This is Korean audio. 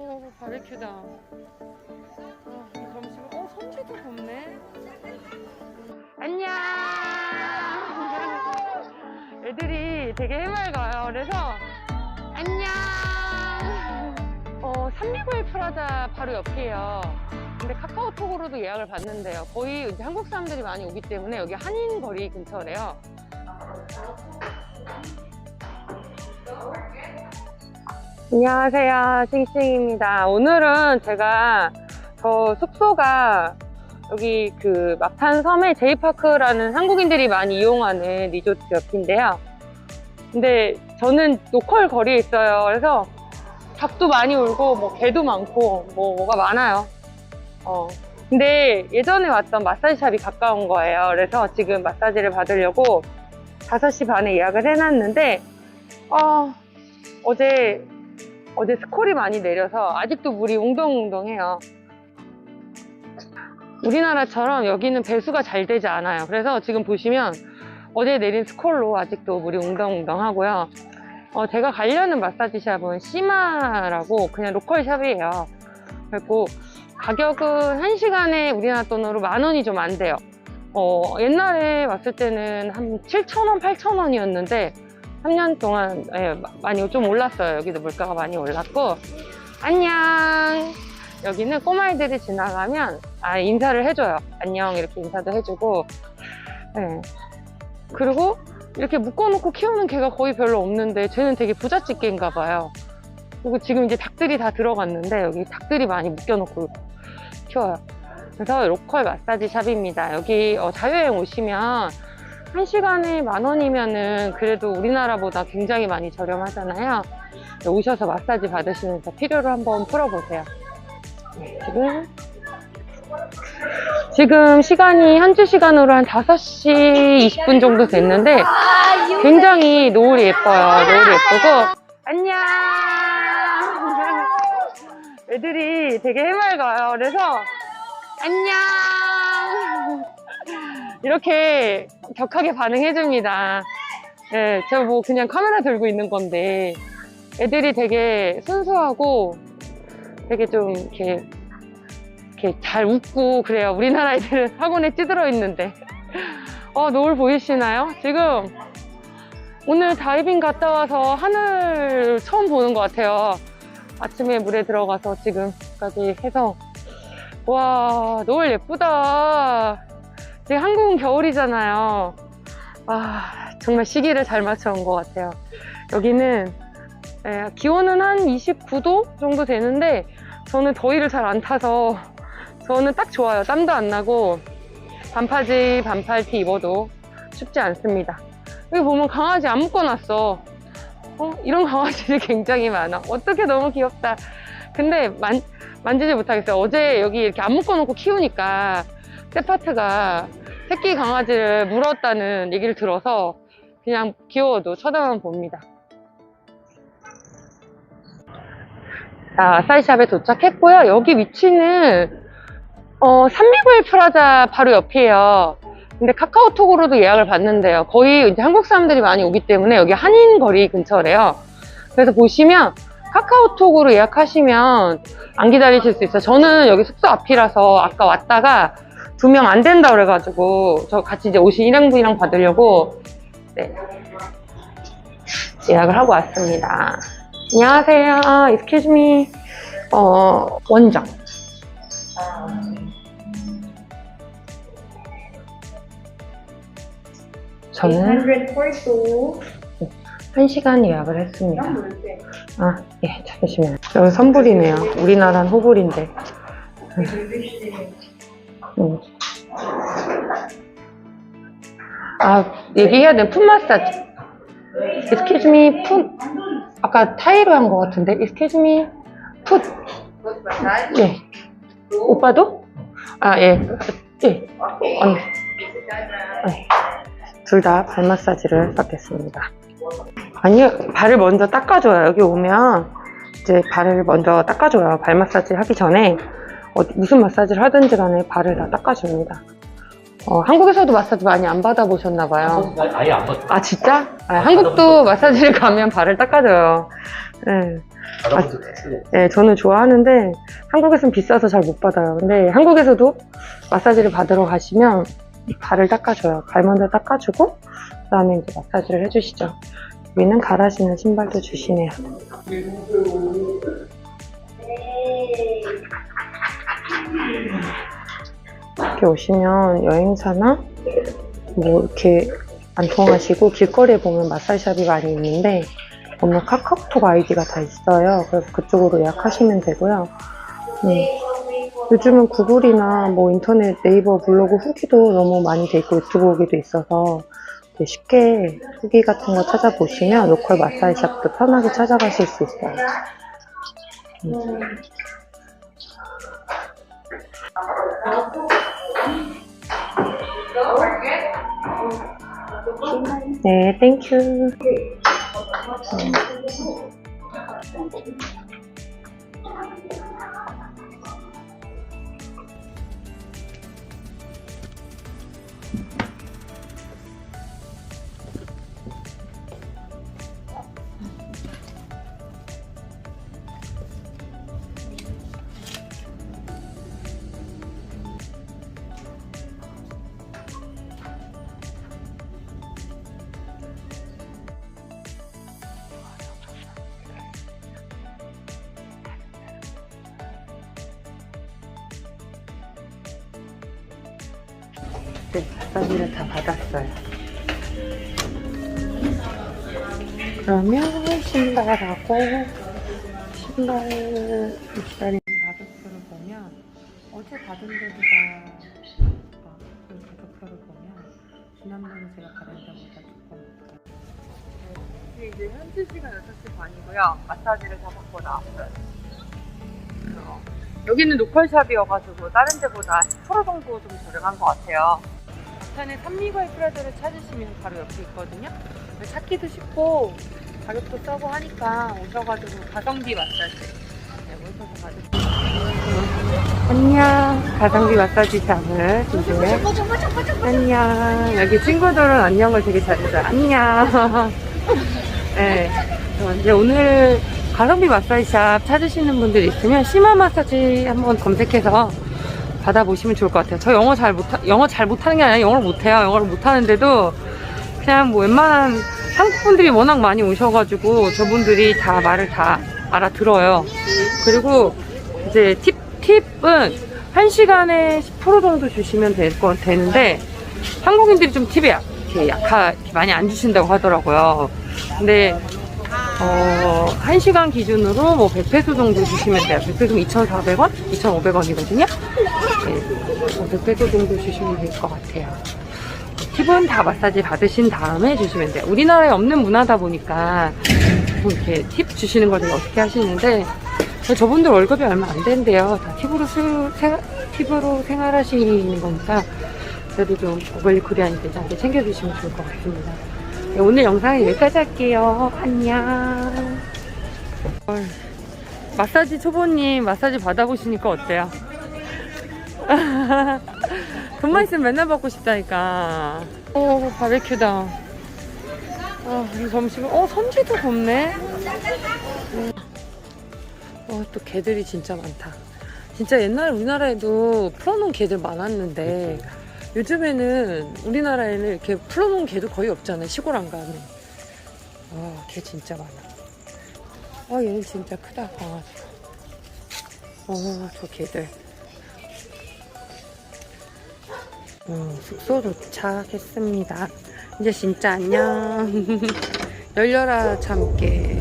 오 바베큐다. 아, 이 점심 어 선지도 곱네. 안녕. 애들이 되게 해맑아요. 그래서 안녕. 어 369일 프라자 바로 옆이에요. 근데 카카오톡으로도 예약을 받는데요. 거의 이제 한국 사람들이 많이 오기 때문에 여기 한인 거리 근처래요. 안녕하세요. 싱싱입니다. 오늘은 제가 저 숙소가 여기 그 마판 섬의 제이파크라는 한국인들이 많이 이용하는 리조트 옆인데요. 근데 저는 로컬 거리에 있어요. 그래서 닭도 많이 울고 뭐 개도 많고 뭐 뭐가 많아요. 어. 근데 예전에 왔던 마사지샵이 가까운 거예요. 그래서 지금 마사지를 받으려고 5시 반에 예약을 해놨는데 어, 어제 어제 스콜이 많이 내려서 아직도 물이 웅덩웅덩해요. 우리나라처럼 여기는 배수가 잘 되지 않아요. 그래서 지금 보시면 어제 내린 스콜로 아직도 물이 웅덩웅덩하고요. 어, 제가 가려는 마사지 샵은 시마라고 그냥 로컬 샵이에요. 그리고 가격은 1시간에 우리나라 돈으로 만 원이 좀 안 돼요. 어, 옛날에 왔을 때는 한 7,000원, 8,000원이었는데 3년 동안 예, 마- 많이 좀 올랐어요. 여기도 물가가 많이 올랐고 안녕. 여기는 꼬마애들이 지나가면 아 인사를 해줘요. 안녕 이렇게 인사도 해주고 예. 그리고 이렇게 묶어놓고 키우는 개가 거의 별로 없는데 쟤는 되게 부잣집 개인가 봐요. 그리고 지금 이제 닭들이 다 들어갔는데 여기 닭들이 많이 묶여놓고 키워요. 그래서 로컬 마사지 샵입니다. 여기 어, 자유여행 오시면 한 시간에 만 원이면은 그래도 우리나라보다 굉장히 많이 저렴하잖아요. 오셔서 마사지 받으시면서 필요를 한번 풀어보세요. 네, 지금 지금 시간이 현지 시간으로 한 5시 20분 정도 됐는데 굉장히 노을이 예뻐요. 노을이 예쁘고 안녕. 애들이 되게 해맑아요. 그래서 안녕. 이렇게 격하게 반응해줍니다. 네, 제가 뭐 그냥 카메라 들고 있는 건데 애들이 되게 순수하고 되게 좀 이렇게 이렇게 잘 웃고 그래요. 우리나라 애들은 학원에 찌들어 있는데. 어, 노을 보이시나요? 지금 오늘 다이빙 갔다 와서 하늘 처음 보는 것 같아요. 아침에 물에 들어가서 지금까지 해서 와 노을 예쁘다. 지금 한국은 겨울이잖아요. 아 정말 시기를 잘 맞춰온 것 같아요. 여기는 예, 기온은 한 29도 정도 되는데 저는 더위를 잘 안 타서 저는 딱 좋아요. 땀도 안 나고 반바지 반팔티 입어도 춥지 않습니다. 여기 보면 강아지 안 묶어놨어. 어? 이런 강아지들이 굉장히 많아. 어떻게 너무 귀엽다. 근데 만, 만지지 못하겠어요. 어제 여기 이렇게 안 묶어놓고 키우니까 세파트가 새끼 강아지를 물었다는 얘기를 들어서 그냥 귀여워도 쳐다만 봅니다. 자, 사이샵에 도착했고요. 여기 위치는 어, 361 프라자 바로 옆이에요. 근데 카카오톡으로도 예약을 받는데요. 거의 이제 한국 사람들이 많이 오기 때문에 여기 한인 거리 근처래요. 그래서 보시면 카카오톡으로 예약하시면 안 기다리실 수 있어요. 저는 여기 숙소 앞이라서 아까 왔다가 두 명 안 된다 그래가지고 저 같이 이제 오신 일행분이랑 받으려고 네. 예약을 하고 왔습니다. 안녕하세요. Excuse me. 어, 원정. 저는 142 1시간 예약을 했습니다. number 6. 아, 예, 잠시만요. 여기 선불이네요. 우리나라는 호불인데. 음. 아, 얘기해야 돼. 풋 마사지. Excuse me, 풋. 아까 타이로 한 것 같은데. Excuse me, 풋. 예. 오빠도? 아, 예. 예. 언니. 둘다 발 마사지를 받겠습니다. 아니요, 발을 먼저 닦아줘요. 여기 오면 이제 발을 먼저 닦아줘요. 발 마사지 하기 전에 어, 무슨 마사지를 하든지 간에 발을 다 닦아줍니다. 어, 한국에서도 마사지 많이 안 받아보셨나 봐요. 아예 안 받. 아 진짜? 아, 한국도 마사지를 가면 발을 닦아줘요. 네. 받아본 적 없어요. 네, 저는 좋아하는데 한국에서는 비싸서 잘 못 받아요. 근데 한국에서도 마사지를 받으러 가시면 발을 닦아줘요. 발 먼저 닦아주고 그다음에 이제 마사지를 해주시죠. 여기는 갈아 신는 신발도 주시네요. 이렇게 오시면 여행사나 뭐 이렇게 안 통하시고 길거리에 보면 마사지샵이 많이 있는데 보면 카카오톡 아이디가 다 있어요. 그래서 그쪽으로 예약하시면 되고요. 네. 요즘은 구글이나 뭐 인터넷 네이버 블로그 후기도 너무 많이 돼 있고 유튜브 후기도 있어서 쉽게 후기 같은 거 찾아보시면 로컬 마사지샵도 편하게 찾아가실 수 있어요. 음. 네, 땡큐. 네, 마사지를 다 받았어요. 그러면 신발하고 신발 기다리는 가격표를 보면 어제 받은 데보다 아, 그 가격표를 보면 지난번에 제가 받은 데보다 조금 네, 이제 현지 시간 6시 반이고요. 마사지를 다 받고 나왔어요. 어, 여기는 로컬샵이어가지고 다른 데보다 10% 정도 좀 저렴한 것 같아요. 부산에 삼리과의 프라자를 찾으시면 바로 옆에 있거든요. 찾기도 쉽고 가격도 싸고 하니까 오셔가지고 가성비 마사지 네, 오셔서 받으세요. 안녕. 가성비 마사지 샵을 이제 안녕. 여기 친구들은 안녕을 되게 잘해줘요. 안녕. 네. 저 이제 오늘 가성비 마사지 샵 찾으시는 분들 있으면 심화 마사지 한번 검색해서 받아보시면 좋을 것 같아요. 저 영어 잘 못, 영어 잘 못하는 게 아니라 영어를 못해요. 영어를 못하는데도 그냥 뭐 웬만한 한국 분들이 워낙 많이 오셔가지고 저분들이 다 말을 다 알아들어요. 그리고 이제 팁, 팁은 한 시간에 10% 정도 주시면 될 거, 되는데 한국인들이 좀 팁이 약, 이렇게 약하, 이렇게 많이 안 주신다고 하더라고요. 근데 어, 1시간 기준으로 뭐 100페소 정도 주시면 돼요. 100페소면 2,400원? 2,500원이거든요. 네. 100페소 정도 주시면 될 것 같아요. 팁은 다 마사지 받으신 다음에 주시면 돼요. 우리나라에 없는 문화다 보니까 뭐 이렇게 팁 주시는 걸 되게 어떻게 하시는데 저분들 월급이 얼마 안 된대요. 다 팁으로, 수, 생, 팁으로 생활하시는 거니까 그래도 좀 어글리 코리안들한테 챙겨주시면 좋을 것 같습니다. 네, 오늘 영상은 여기까지 할게요. 안녕. 헐, 마사지 초보님 마사지 받아보시니까 어때요? 돈만 있으면 맨날 받고 싶다니까. 오, 바베큐다. 아, 이 점심, 어, 선지도. 음. 어, 또 개들이 진짜 많다. 진짜 옛날에 우리나라에도 풀어놓은 개들 많았는데, 요즘에는 우리나라에는 이렇게 풀어놓은 개도 거의 없잖아요. 시골 안 가면. 와, 개 진짜 많아. 아, 얘는 진짜 크다, 강아지가. 어, 저 개들. 어, 숙소 도착했습니다. 이제 진짜 안녕. 열려라, 참깨.